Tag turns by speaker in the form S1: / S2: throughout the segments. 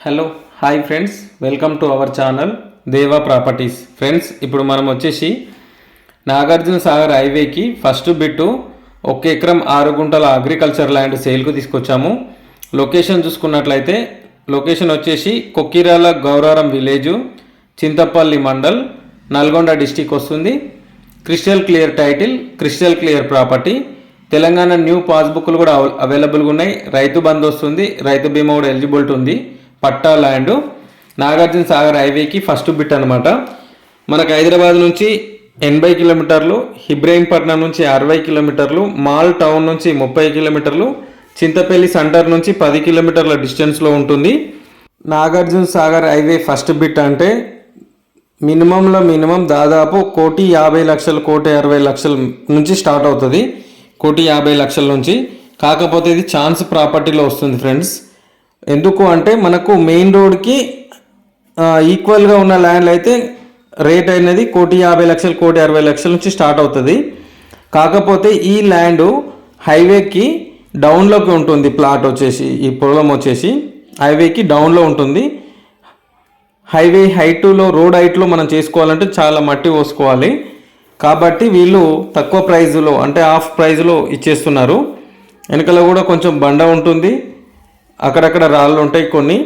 S1: Hello hi friends welcome to our channel Deva properties friends ఇప్పుడు మనం వచ్చేసి నాగార్జున సాగర్ హైవేకి ఫస్ట్ బిట్టు ఒక ఎకరం ఆరు గుంటల అగ్రికల్చర్ ల్యాండ్ సేల్కు తీసుకొచ్చాము. లొకేషన్ చూసుకున్నట్లయితే లొకేషన్ వచ్చేసి కొక్కిరాల గౌరారం విలేజు చింతపల్లి మండల్ నల్గొండ డిస్టిక్ వస్తుంది. Crystal clear title crystal clear property Telangana new పాస్బుక్లు కూడా అవైలబుల్గా ఉన్నాయి. రైతు బంద్ వస్తుంది. రైతు బీమా కూడా ఎలిజిబిలిటీ ఉంది. పట్టా ల్యాండ్. నాగార్జున సాగర్ హైవేకి ఫస్ట్ బిట్ అనమాట మనకు హైదరాబాద్ నుంచి ఎనభై కిలోమీటర్లు ఇబ్రహీంపట్నం నుంచి అరవై కిలోమీటర్లు మాల్ టౌన్ నుంచి ముప్పై కిలోమీటర్లు చింతపల్లి సెంటర్ నుంచి పది కిలోమీటర్ల డిస్టెన్స్లో ఉంటుంది. Nagarjuna Sagar highway first bit అంటే మినిమంలో మినిమం దాదాపు కోటి యాభై లక్షలు కోటి అరవై లక్షల నుంచి స్టార్ట్ అవుతుంది. కోటి యాభై లక్షల నుంచి. కాకపోతే ఇది ఛాన్స్ ప్రాపర్టీలో వస్తుంది ఫ్రెండ్స్. ఎందుకు అంటే మనకు మెయిన్ రోడ్కి ఈక్వల్గా ఉన్న ల్యాండ్లు అయితే రేట్ అనేది కోటి యాభై లక్షలు కోటి అరవై లక్షల నుంచి స్టార్ట్ అవుతుంది. కాకపోతే ఈ ల్యాండ్ హైవేకి డౌన్లోకి ఉంటుంది ప్లాట్ వచ్చేసి ఈ పొలం వచ్చేసి. హైవేకి డౌన్లో ఉంటుంది. హైవే హైట్లో రోడ్ హైట్లో మనం చేసుకోవాలంటే చాలా మట్టి పోసుకోవాలి. కాబట్టి వీళ్ళు తక్కువ ప్రైజ్లో అంటే హాఫ్ ప్రైజ్లో ఇచ్చేస్తున్నారు. వెనకాల కూడా కొంచెం బండ ఉంటుంది. అక్కడక్కడ రాళ్ళు ఉంటాయి కొన్ని.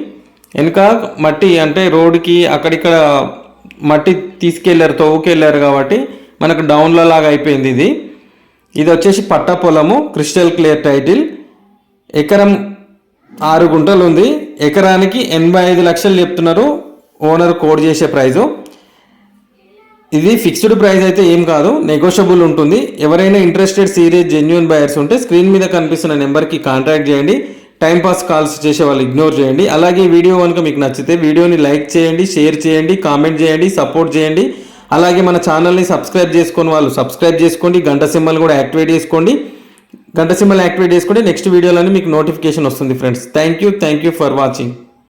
S1: వెనుక మట్టి అంటే రోడ్డుకి అక్కడిక్కడ మట్టి తీసుకెళ్ళారు తవ్వుకెళ్ళారు కాబట్టి మనకు డౌన్లో లాగా అయిపోయింది ఇది. ఇది వచ్చేసి పట్ట పొలము క్రిస్టల్ క్లియర్ టైటిల్. ఎకరం ఆరు గుంటలు ఉంది. ఎకరానికి ఎనభై ఐదు లక్షలు చెప్తున్నారు ఓనర్ కోడ్ చేసే ప్రైజు. ఇది ఫిక్స్డ్ ప్రైస్ అయితే ఏం కాదు నెగోషియబుల్ ఉంటుంది. ఎవరైనా ఇంట్రెస్టెడ్ సీరియస్ జెన్యున్ బయర్స్ ఉంటే స్క్రీన్ మీద కనిపిస్తున్న నెంబర్కి కాంటాక్ట్ చేయండి. టైంపాస్ కాల్స్ చేసే వాళ్ళు ఇగ్నోర్ చేయండి. అలాగే వీడియో కనుక మీకు నచ్చితే వీడియోని లైక్ చేయండి షేర్ చేయండి కామెంట్ చేయండి సపోర్ట్ చేయండి. అలాగే మన ఛానల్ని సబ్స్క్రైబ్ చేసుకొని వాళ్ళు సబ్స్క్రైబ్ చేసుకోండి. గంట సింబల్ కూడా యాక్టివేట్ చేసుకోండి. గంట సింబల్ యాక్టివేట్ చేసుకుంటే నెక్స్ట్ వీడియోలోనే మీకు నోటిఫికేషన్ వస్తుంది friends thank you thank you for watching